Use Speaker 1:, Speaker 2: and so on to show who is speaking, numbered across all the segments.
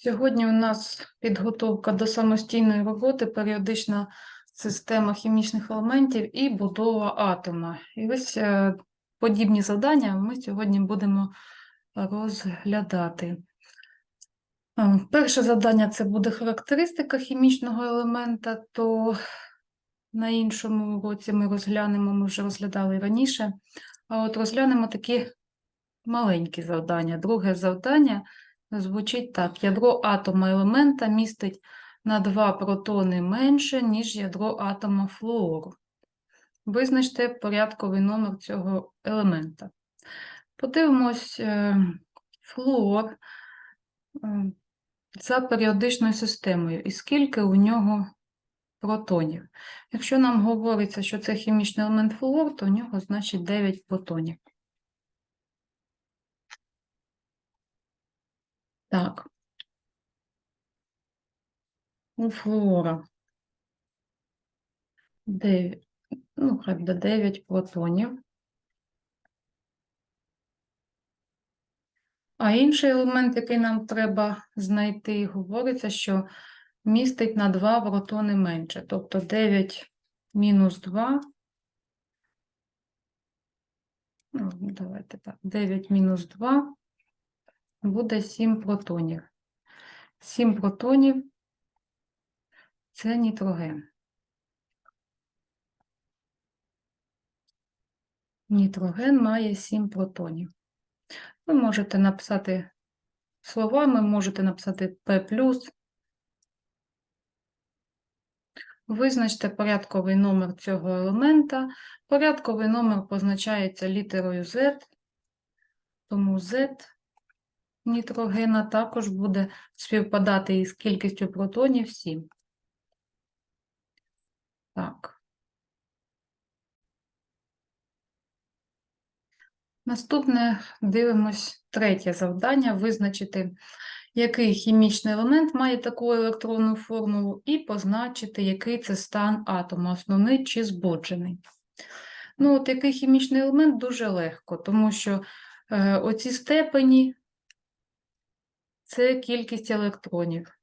Speaker 1: Сьогодні у нас підготовка до самостійної роботи, періодична система хімічних елементів і будова атома. І ось е, подібні завдання ми сьогодні будемо розглядати. Е, Перше завдання це буде характеристика хімічного елемента, то на іншому уроці ми розглянемо, ми вже розглядали раніше. А от розглянемо такі маленькі завдання. Друге завдання звучить так: ядро атома елемента містить на 2 протони менше, ніж ядро атома флуору. Визначте порядковий номер цього елемента. Подивимось е, флуор е, за періодичною системою і скільки у нього протонів. Якщо нам говориться, що це хімічний елемент флуор, то у нього значить 9 протонів. Так. У флуора 9, ну, хай буде 9 протонів. А інший елемент, який нам треба знайти, говориться, що містить на 2 протони менше. Тобто 9 мінус 2. Ну, давайте так, 9 мінус 2 буде 7 протонів. 7 протонів це нітроген. Нітроген має 7 протонів. Ви можете написати словами, можете написати P+. Визначте порядковий номер цього елемента. Порядковий номер позначається літерою Z, тому Z нітрогена також буде співпадати із кількістю протонів 7. Так. Наступне дивимось третє завдання визначити, який хімічний елемент має таку електронну формулу, і позначити, який це стан атома, основний чи збуджений. Ну, от який хімічний елемент дуже легко, тому що е, оці степені це кількість електронів.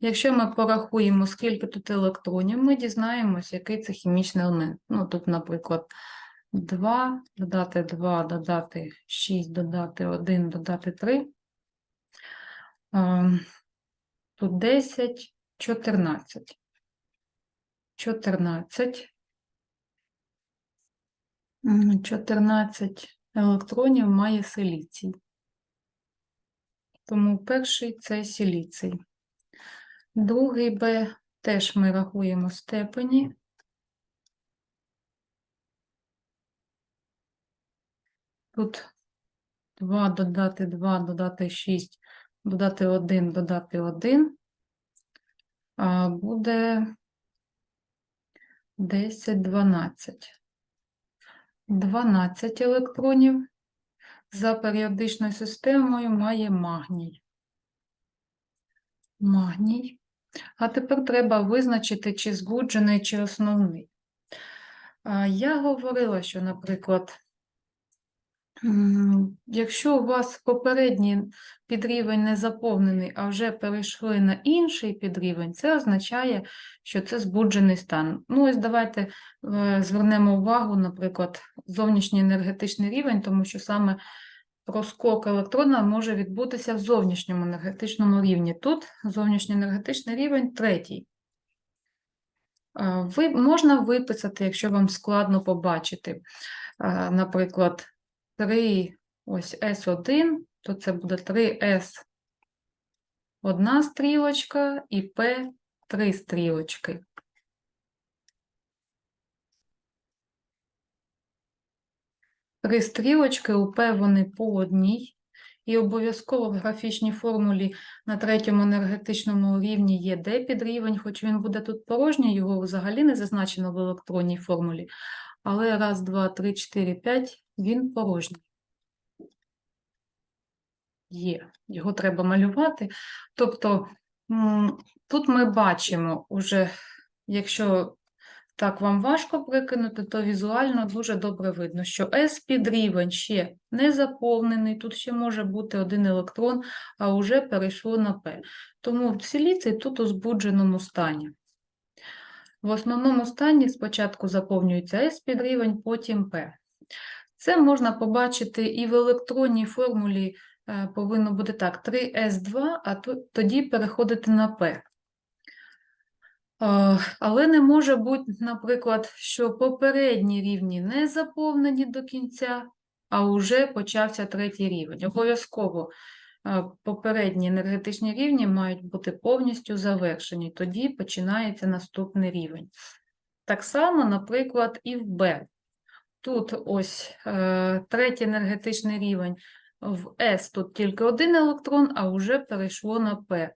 Speaker 1: Якщо ми порахуємо, скільки тут електронів, ми дізнаємося, який це хімічний елемент. Ну, тут, наприклад, 2, додати 2, додати 6, додати 1, додати 3. Ем, Тут 10, 14. 14. 14 електронів має силіцій. Тому перший це силіцій. Другий Б теж ми рахуємо степені. Тут 2 додати 2, додати 6, додати 1, додати 1. А буде 10, 12. 12 електронів за періодичною системою має магній. Магній. А тепер треба визначити, чи збуджений, чи основний. Я говорила, що, наприклад, якщо у вас попередній підрівень не заповнений, а вже перейшли на інший підрівень, це означає, що це збуджений стан. Ну, ось давайте е, звернемо увагу, наприклад, зовнішній енергетичний рівень, тому що саме проскок електрона може відбутися в зовнішньому енергетичному рівні. Тут зовнішній енергетичний рівень третій. Ви, можна виписати, якщо вам складно побачити, наприклад, 3 ось S1, то це буде 3S одна стрілочка і P три стрілочки. Три стрілочки у P вони по одній, і обов'язково в графічній формулі на третьому енергетичному рівні є D підрівень, хоч він буде тут порожній, його взагалі не зазначено в електронній формулі. Але раз, два, три, чотири, п'ять він порожній. Є, його треба малювати. Тобто тут ми бачимо уже, якщо так вам важко прикинути, то візуально дуже добре видно, що S під рівень ще не заповнений, тут ще може бути один електрон, а вже перейшло на P. Тому силіцій тут у збудженому стані. В основному стані спочатку заповнюється S під рівень, потім P. Це можна побачити і в електронній формулі е, повинно бути так: 3S2, а тоді переходити на P. Е, Але не може бути, наприклад, що попередні рівні не заповнені до кінця, а вже почався третій рівень. Обов'язково е, попередні енергетичні рівні мають бути повністю завершені, тоді починається наступний рівень. Так само, наприклад, і в Б. Тут ось е, третій енергетичний рівень. В С тут тільки один електрон, а вже перейшло на П.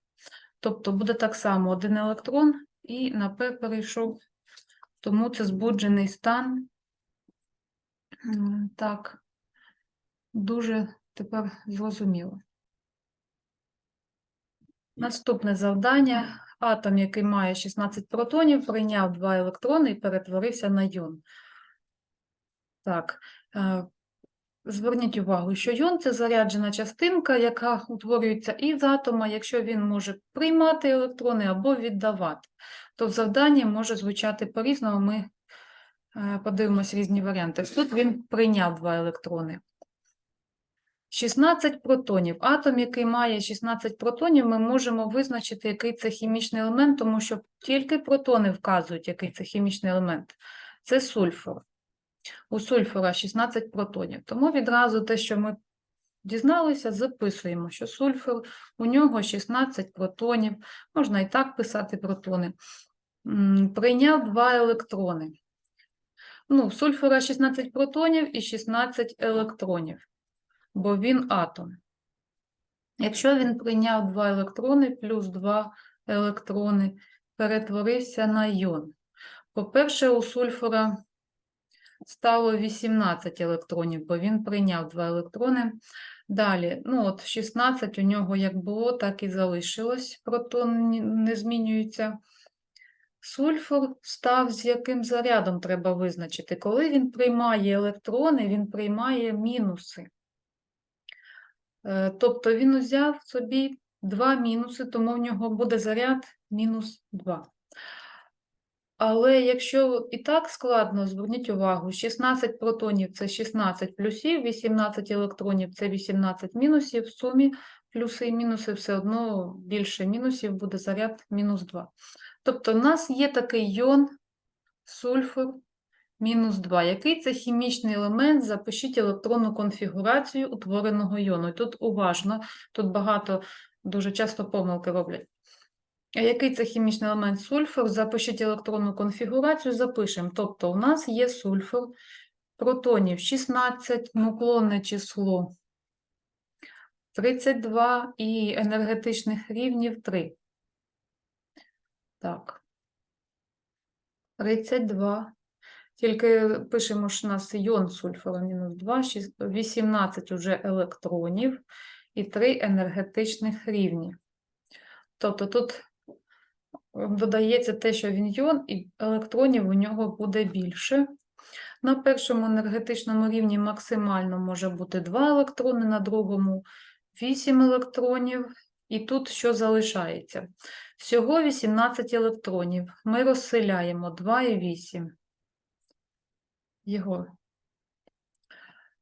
Speaker 1: Тобто буде так само один електрон і на П перейшов. Тому це збуджений стан. Так, дуже тепер зрозуміло. Наступне завдання. Атом, який має 16 протонів, прийняв 2 електрони і перетворився на йон. Так, е, зверніть увагу, що йон це заряджена частинка, яка утворюється із атома, якщо він може приймати електрони або віддавати. То в завданні може звучати по-різному, ми е, подивимось різні варіанти. Тут він прийняв 2 електрони. 16 протонів. Атом, який має 16 протонів, ми можемо визначити, який це хімічний елемент, тому що тільки протони вказують, який це хімічний елемент. Це сульфур. У сульфура 16 протонів. Тому відразу те, що ми дізналися, записуємо, що сульфур, у нього 16 протонів, можна і так писати протони. Прийняв 2 електрони. Ну, сульфура 16 протонів і 16 електронів, бо він атом. Якщо він прийняв 2 електрони плюс 2 електрони, перетворився на йон. По-перше, у сульфура стало 18 електронів, бо він прийняв 2 електрони. Далі, ну от 16 у нього як було, так і залишилось, протон не змінюється. Сульфур став з яким зарядом треба визначити. Коли він приймає електрони, він приймає мінуси. Е, Тобто він узяв собі два мінуси, тому в нього буде заряд мінус 2. Але якщо і так складно, зверніть увагу, 16 протонів це 16 плюсів, 18 електронів це 18 мінусів, в сумі плюси і мінуси все одно більше мінусів, буде заряд мінус 2. Тобто в нас є такий йон, сульфур, мінус 2. Який це хімічний елемент? Запишіть електронну конфігурацію утвореного йону. І тут уважно, тут багато, дуже часто помилки роблять. Який це хімічний елемент сульфур? Запишіть електронну конфігурацію, запишемо. Тобто у нас є сульфур, протонів 16, нуклонне число 32 і енергетичних рівнів 3. Так. 32. Тільки пишемо, що у нас йон сульфуру мінус 2, 18 уже електронів і 3 енергетичних рівні. Тобто тут додається те, що він йон, і електронів у нього буде більше. На першому енергетичному рівні максимально може бути 2 електрони, на другому 8 електронів. І тут що залишається? Всього 18 електронів. Ми розселяємо 2 і 8. Єгор.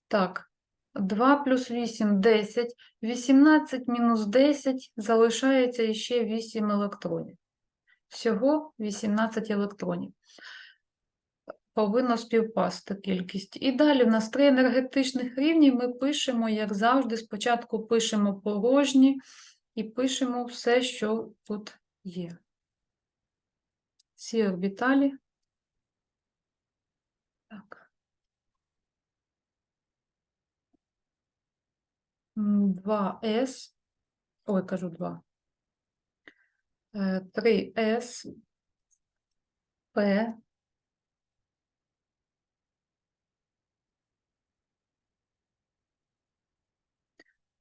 Speaker 1: Так, 2 плюс 8 – 10. 18 мінус 10 залишається іще 8 електронів. Всього 18 електронів. Повинно співпасти кількість. І далі в нас три енергетичних рівні. Ми пишемо, як завжди, спочатку пишемо порожні і пишемо все, що тут є. Ці орбіталі. Так. М, 2С. Ой, кажу 2. 3С. П.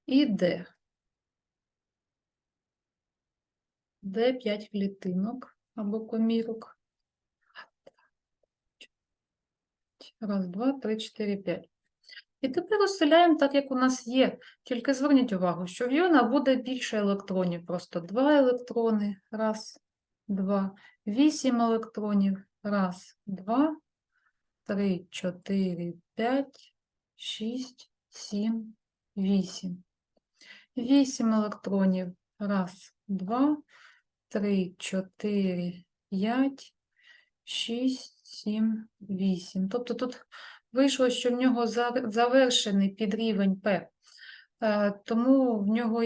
Speaker 1: І Д. Д 5 клітинок або комірок. Раз, два, три, чотири, п'ять. І тепер розселяємо так, як у нас є. Тільки зверніть увагу, що в іона буде більше електронів. Просто два електрони. Раз, два. Вісім електронів. Раз, два, три, чотири, п'ять, шість, сім, вісім. Вісім електронів. Раз, два, три, чотири, п'ять, шість, сім, вісім. Тобто тут вийшло, що в нього за- завершений підрівень П. Е, Тому в нього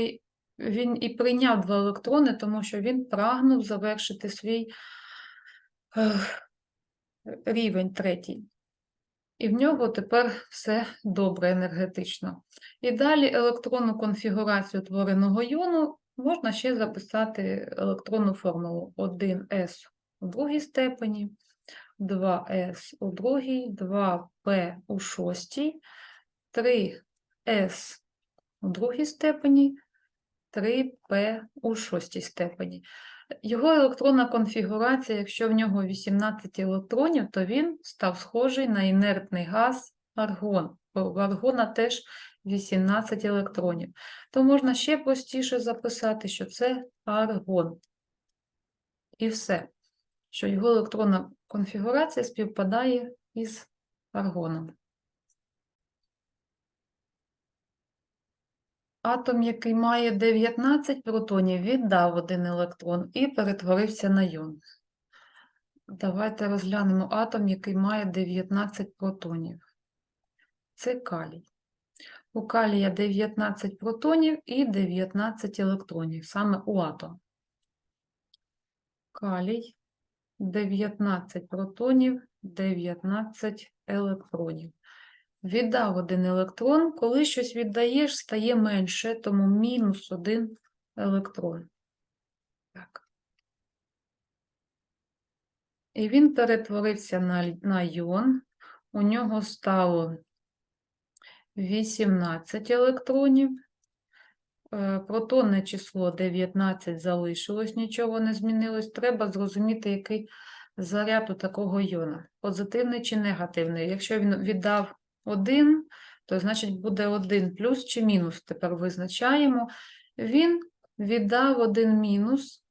Speaker 1: він і прийняв два електрони, тому що він прагнув завершити свій е, рівень третій. І в нього тепер все добре енергетично. І далі електронну конфігурацію твореного іону можна ще записати електронну формулу 1С у другій степені, 2С у другій, 2П у шостій, 3С у другій степені, 3П у шостій степені. Його електронна конфігурація, якщо в нього 18 електронів, то він став схожий на інертний газ аргон. В аргона теж 18 електронів. То можна ще простіше записати, що це аргон. І все. Що його електронна конфігурація співпадає із аргоном. Атом, який має 19 протонів, віддав один електрон і перетворився на йон. Давайте розглянемо атом, який має 19 протонів. Це калій. У калія 19 протонів і 19 електронів, саме у атом. Калій 19 протонів, 19 електронів. Віддав один електрон, коли щось віддаєш, стає менше, тому мінус один електрон. Так. І він перетворився на, на йон. У нього стало 18 електронів. Е, Протонне число 19 залишилось, нічого не змінилось. Треба зрозуміти, який заряд у такого йона. Позитивний чи негативний. Якщо він віддав 1, то значить буде 1 плюс чи мінус. Тепер визначаємо. Він віддав 1 мінус,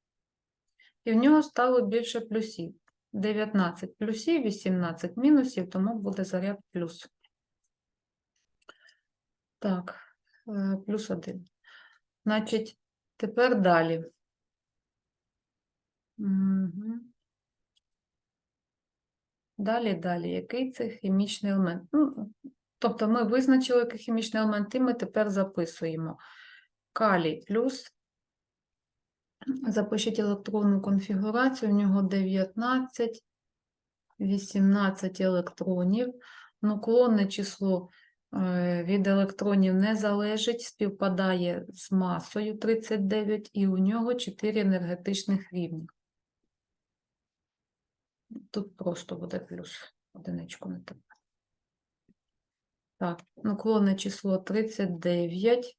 Speaker 1: і в нього стало більше плюсів. 19 плюсів, 18 мінусів, тому буде заряд плюс. Так, е, плюс 1. Значить, тепер далі. Мгм. Далі, далі. Який це хімічний елемент? Ну, тобто ми визначили, який хімічний елемент, і ми тепер записуємо. Калій плюс. Запишіть електронну конфігурацію. У нього 19, 18 електронів. Нуклонне число е, від електронів не залежить, співпадає з масою 39, і у нього 4 енергетичних рівні. Тут просто буде плюс одиничку не треба. Так, наклонне число 39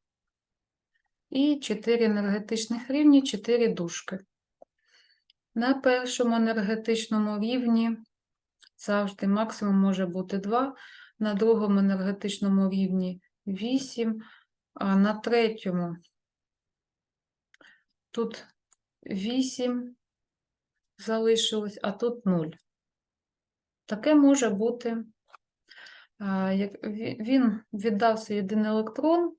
Speaker 1: і 4 енергетичних рівні, 4 дужки. На першому енергетичному рівні завжди максимум може бути 2, на другому енергетичному рівні 8, а на третьому тут 8 залишилось, а тут 0. Таке може бути, він віддав свій один електрон.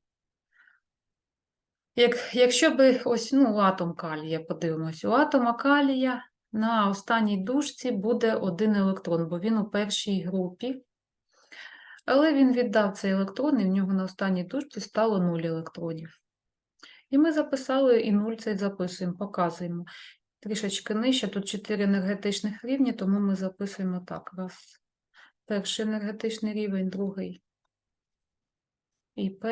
Speaker 1: Як, якщо би ось, ну, атом калія, подивимось, у атома калія на останній дужці буде один електрон, бо він у першій групі. Але він віддав цей електрон, і в нього на останній дужці стало 0 електронів. І ми записали і 0 цей записуємо, показуємо. Трішечки нижче, тут 4 енергетичних рівні, тому ми записуємо так. Раз. Перший енергетичний рівень, другий ІП.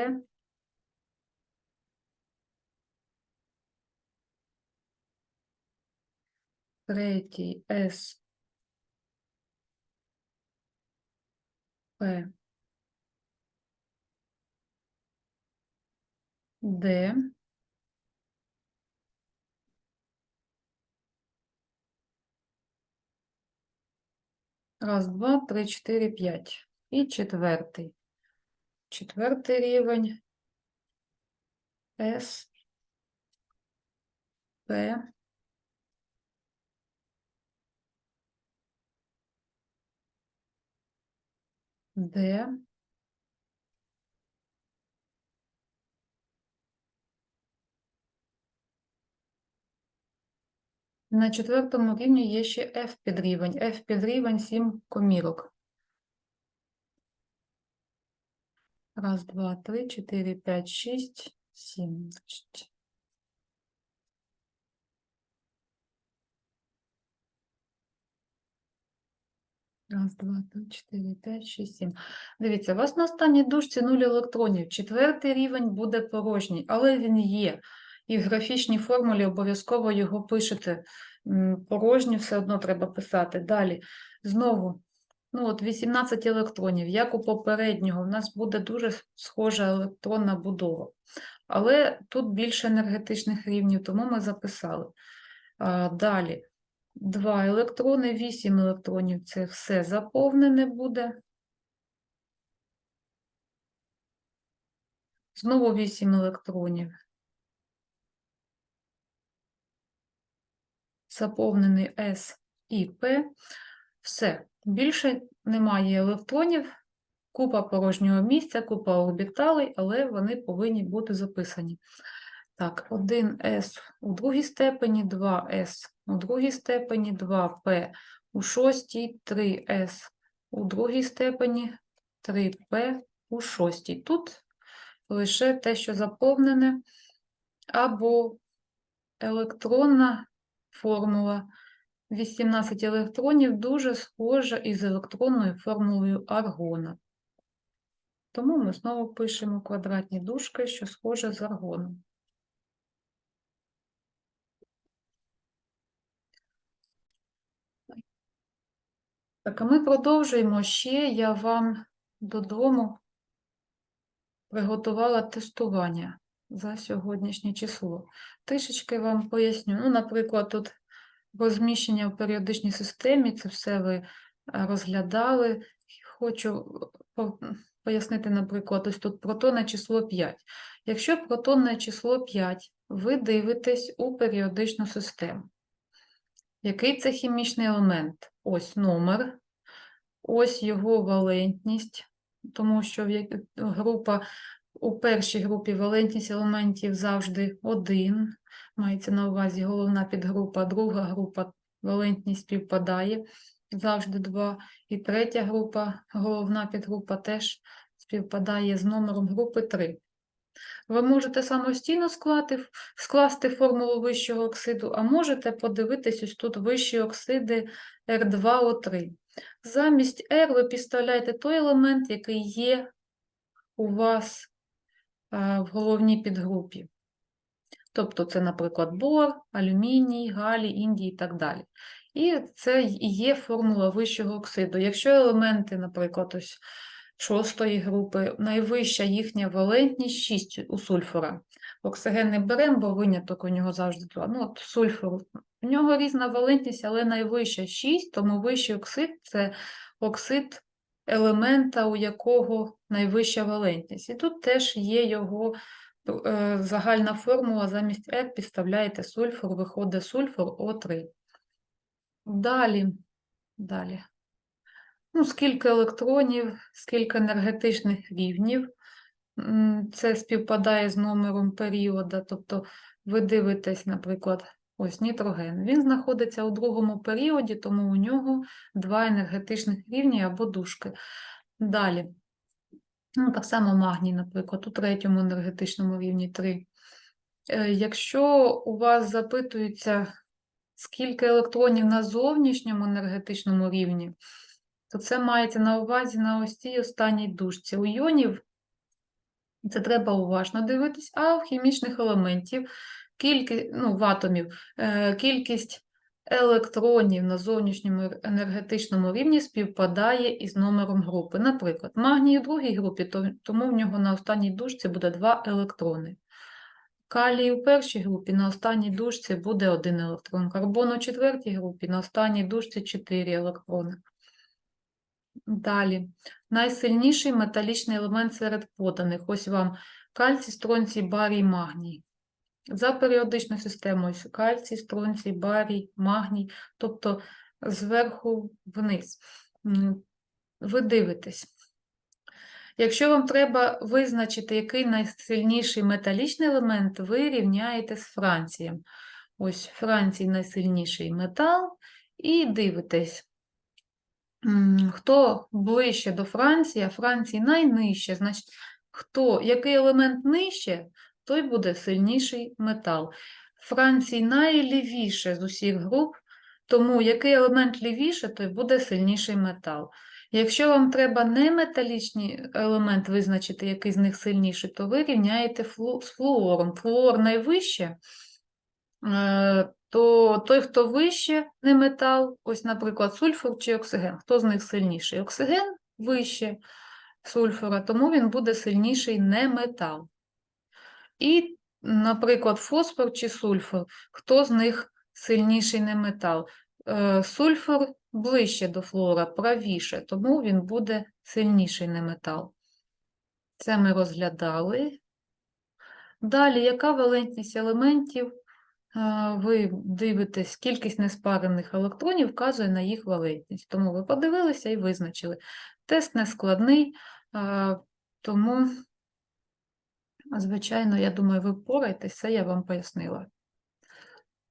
Speaker 1: Третій С. П. Д. Раз, два, три, чотири, п'ять. І четвертий. Четвертий рівень. С. П. Д. На четвертому рівні є ще F підрівень. F підрівень 7 комірок. Раз, два, три, чотири, п'ять, шість, сім. Раз, два, три, чотири, п'ять, шість, сім. Дивіться, у вас на останній дужці 0 електронів. Четвертий рівень буде порожній, але він є. І в графічній формулі обов'язково його пишете. М, Порожній все одно треба писати. Далі. Знову, ну от 18 електронів. Як у попереднього, у нас буде дуже схожа електронна будова. Але тут більше енергетичних рівнів, тому ми записали. Далі. 2 електрони, 8 електронів. Це все заповнене буде. Знову 8 електронів. Заповнений S і P. Все. Більше немає електронів, купа порожнього місця, купа орбіталей, але вони повинні бути записані. Так, 1С у другій степені, 2С у другій степені, 2П у шостій, 3С у другій степені, 3П у шостій. Тут лише те, що заповнене, або електронна формула 18 електронів дуже схожа із електронною формулою аргона. Тому ми знову пишемо квадратні дужки, що схоже з аргоном. Так, а ми продовжуємо. Ще я вам додому приготувала тестування за сьогоднішнє число. Трішечки вам поясню. Ну, наприклад, тут розміщення в періодичній системі, це все ви е, розглядали. Хочу пояснити, наприклад, ось тут протонне число 5. Якщо протонне число 5, ви дивитесь у періодичну систему. Який це хімічний елемент? Ось номер, ось його валентність, тому що група, у першій групі валентність елементів завжди один, мається на увазі головна підгрупа, друга група валентність співпадає, завжди два, і третя група, головна підгрупа теж співпадає з номером групи 3. Ви можете самостійно склати, скласти формулу вищого оксиду, а можете подивитись ось тут вищі оксиди R2O3. Замість R ви підставляєте той елемент, який є у вас в головній підгрупі. Тобто це, наприклад, бор, алюміній, галій, індій і так далі. І це і є формула вищого оксиду. Якщо елементи, наприклад, ось шостої групи, найвища їхня валентність 6 у сульфура. Оксиген не беремо, бо виняток у нього завжди 2. Ну, от сульфур. У нього різна валентність, але найвища 6, тому вищий оксид це оксид елемента, у якого найвища валентність. І тут теж є його е, загальна формула, замість R підставляєте сульфур, виходить сульфур О3. Далі, далі. Ну, скільки електронів, скільки енергетичних рівнів. Це співпадає з номером періода. Тобто ви дивитесь, наприклад, ось нітроген. Він знаходиться у другому періоді, тому у нього два енергетичних рівні або дужки. Далі. Ну, так само магній, наприклад, у третьому енергетичному рівні 3. Якщо у вас запитується, скільки електронів на зовнішньому енергетичному рівні, то це мається на увазі на ось цій останній дужці. У іонів це треба уважно дивитись, а в хімічних елементів, кількість, ну, в атомів, е, кількість електронів на зовнішньому енергетичному рівні співпадає із номером групи. Наприклад, магній у другій групі, тому в нього на останній дужці буде 2 електрони. Калій у першій групі на останній дужці буде 1 електрон. Карбон у четвертій групі на останній дужці 4 електрони. Далі. Найсильніший металічний елемент серед поданих. Ось вам кальцій, стронцій, барій, магній. За періодичною системою кальцій, стронцій, барій, магній, тобто зверху вниз. Ви дивитесь. Якщо вам треба визначити, який найсильніший металічний елемент, ви рівняєте з Францієм. Ось Франції найсильніший метал, і дивитесь. Хто ближче до Франції, а Франції найнижче, значить, хто, який елемент нижче, той буде сильніший метал. Франції найлівіше з усіх груп, тому який елемент лівіше, той буде сильніший метал. Якщо вам треба не металічний елемент визначити, який з них сильніший, то ви рівняєте флу- з флуором. Флуор найвище, е, то той, хто вище, не метал, ось, наприклад, сульфур чи оксиген. Хто з них сильніший? Оксиген вище сульфура, тому він буде сильніший не метал. І, наприклад, фосфор чи сульфур, хто з них сильніший не метал? Е, Сульфур ближче до флора, правіше, тому він буде сильніший не метал. Це ми розглядали. Далі, яка валентність елементів? Е, Ви дивитесь, кількість неспарених електронів вказує на їх валентність. Тому ви подивилися і визначили. Тест не складний, е, тому, звичайно, я думаю, ви впораєтеся, я вам пояснила.